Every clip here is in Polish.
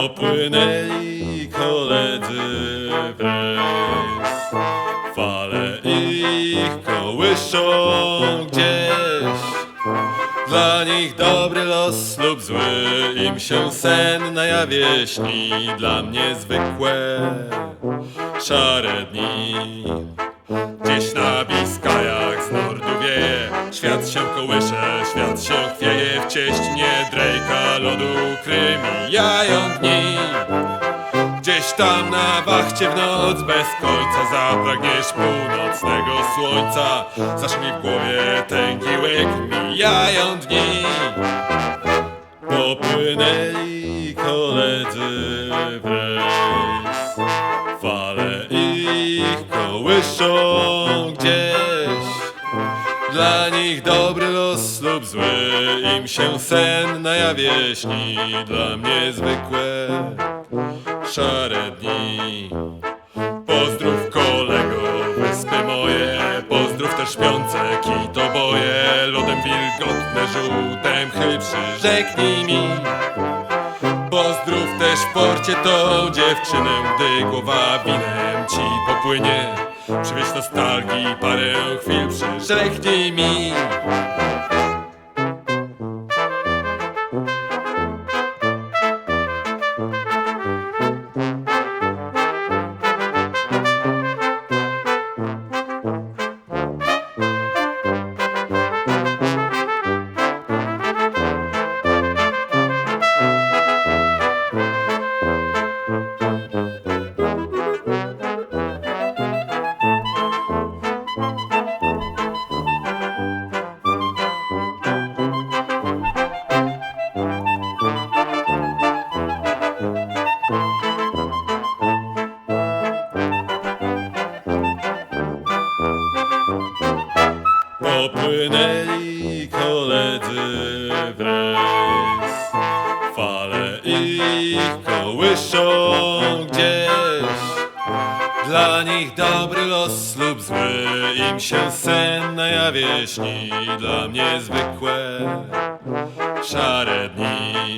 popłynęli koledzy wes. Fale ich kołyszą gdzieś. Dla nich dobry los lub zły, im się sen na jawie śni. Dla mnie zwykłe szare dni. Dziś na biskajach z nordu wieje, świat się kołysze, świat Lodu krymijają dni Gdzieś tam na wachcie w noc bez końca Zapragniesz północnego słońca. Zaszumi w głowie tęgi łyk Mijają dni Popłynęli koledzy w rejs. Fale ich kołyszą gdzieś Dla nich dobry los lub zły Im się sen na jawie śni Dla mnie zwykłe szare dni. Pozdrów kolego, wyspy moje Pozdrów też śpiące kitoboje Lodem wilgotne, żółte mchy Przyrzeknij mi. Pozdrów też w porcie tą dziewczynę Gdy głowa winem ci popłynie Przywieź nostalgii parę chwil Przyrzeknij mi Popłynęli koledzy w rejs. Fale ich kołyszą gdzieś. Dla nich dobry los lub zły Im się sen na jawie śni Dla mnie zwykłe. Szare dni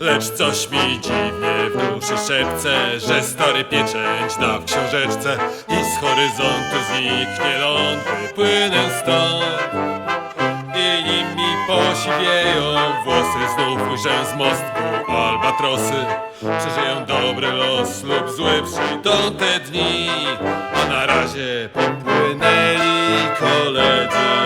Lecz coś mi dziwnie w duszy szepce Że stary pieczęć da w książeczce I z horyzontu zniknie ląd Wypłynę stąd. I nim mi posiwieją włosy Znów ujrzę z mostku albatrosy. Przeżyję dobry los lub zły Przyjdą te dni A na razie popłynęli koledzy.